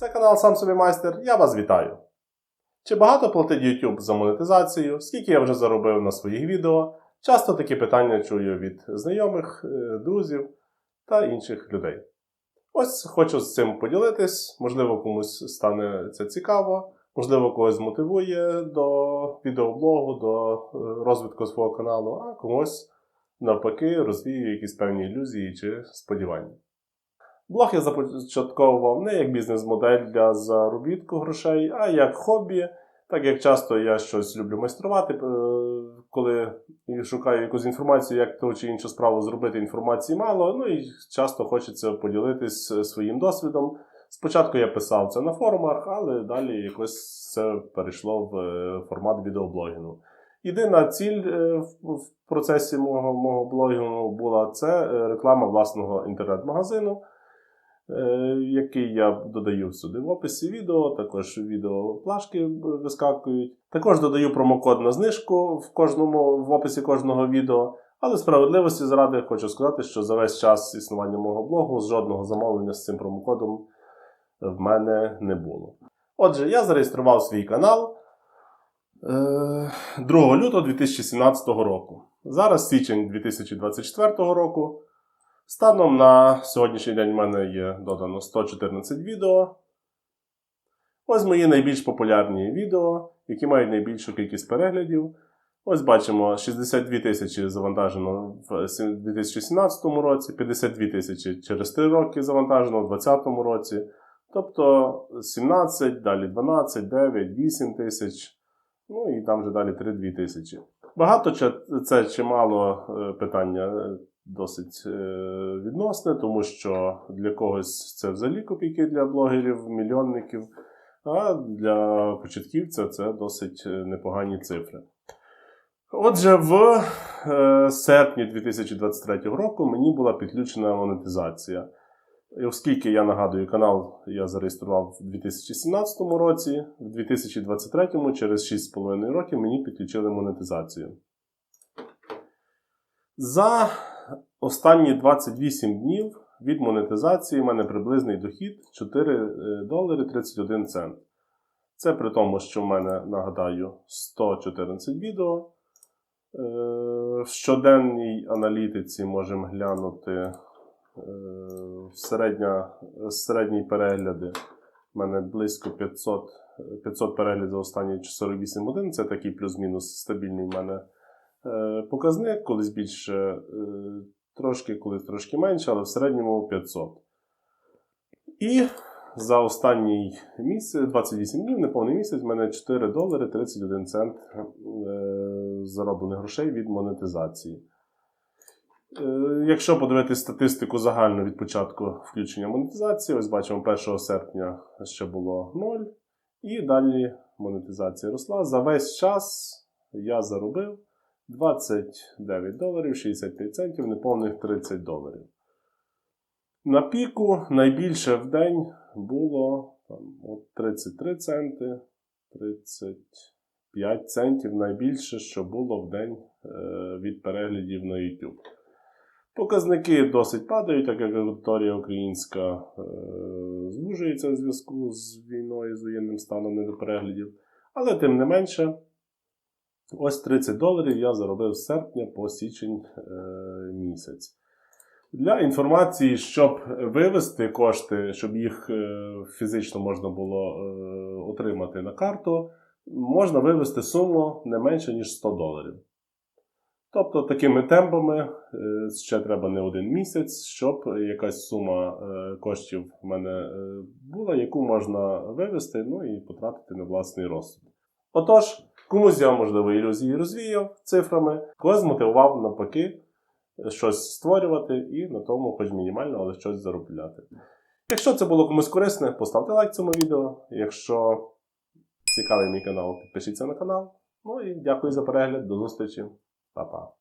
Це канал Сам собі майстер. Я вас вітаю. Чи багато платить YouTube за монетизацію? Скільки я вже заробив на своїх відео? Часто такі питання чую від знайомих, е, друзів та інших людей. Ось хочу з цим поділитись. Можливо, комусь стане це цікаво, можливо, когось змотивує до відеоблогу, до е, розвитку свого каналу, а комусь навпаки розвіює якісь певні ілюзії чи сподівання. Блог я започатковував не як бізнес-модель для заробітку грошей, а як хобі. Так як часто я щось люблю майструвати, е, коли шукаю якусь інформацію, як ту чи іншу справу зробити, інформації мало. Ну і часто хочеться поділитись своїм досвідом. Спочатку я писав це на форумах, але далі якось це перейшло в е, формат відеоблогінгу. Єдина ціль е, в процесі мого, мого блогінгу була це е, реклама власного інтернет-магазину, е, який я додаю сюди в описі відео, також відео плашки вискакують. Також додаю промокод на знижку в кожному в описі кожного відео. Але справедливості заради хочу сказати, що за весь час існування мого блогу жодного замовлення з цим промокодом в мене не було. Отже, я зареєстрував свій канал. 2 лютого 2017 року. Зараз січень 2024 року. Станом на сьогоднішній день в мене є додано 114 відео. Ось мої найбільш популярні відео, які мають найбільшу кількість переглядів. Ось бачимо 62 тисячі завантажено в 2017 році, 52 тисячі через 3 роки завантажено в 2020 році. Тобто 17, далі 12, 9, 8 тисяч. Ну і там вже далі 3-2 тисячі. Багато це чимало е, питання е, досить е, відносне, тому що для когось це взагалі копійки для блогерів, мільйонників, а для початківця це досить непогані цифри. Отже, в серпні 2023 року мені була підключена монетизація. Оскільки я нагадую, канал я зареєстрував у 2017 році, в 2023 через 6,5 років мені підключили монетизацію. За останні 28 днів від монетизації в мене приблизний дохід 4 долари 31 цент. Це при тому, що в мене, нагадаю, 114 відео. В щоденній аналітиці можемо глянути. Середня, середні перегляди. У мене близько 500 500 переглядів за останні 48 годин. Це такий плюс-мінус стабільний в мене е, показник. Колись більше, е, трошки, колись трошки менше, але в середньому 500. І за останній місяць, 28 днів, неповний місяць, в мене 4 долари 31 цент е, зароблених грошей від монетизації. Е, Якщо подивитися статистику загальну від початку включення монетизації, ось бачимо 1 серпня ще було 0, і далі монетизація росла. За весь час я заробив 29 доларів 65 центів, неповних 30 доларів. На піку найбільше в день було там, от 33 центи, 35 центів найбільше, що було в день е, від переглядів на YouTube. Показники досить падають, так як аудиторія українська е, звужується в зв'язку з війною, з воєнним станом не до переглядів. Але тим не менше, ось 30 доларів я заробив з серпня по січень е, місяць. Для інформації, щоб вивести кошти, щоб їх е, фізично можна було е, отримати на карту, можна вивести суму не менше, ніж 100 доларів. Тобто такими темпами е, ще треба не один місяць, щоб якась сума е, коштів в мене е, була, яку можна вивести ну і потратити на власний розсуд. Отож, комусь я, можливо, ілюзії розвіяв цифрами, когось змотивував навпаки щось створювати і на тому, хоч мінімально, але щось заробляти. Якщо це було комусь корисне, поставте лайк цьому відео. Якщо цікавий мій канал, підпишіться на канал. Ну і дякую за перегляд, до зустрічі, 宝宝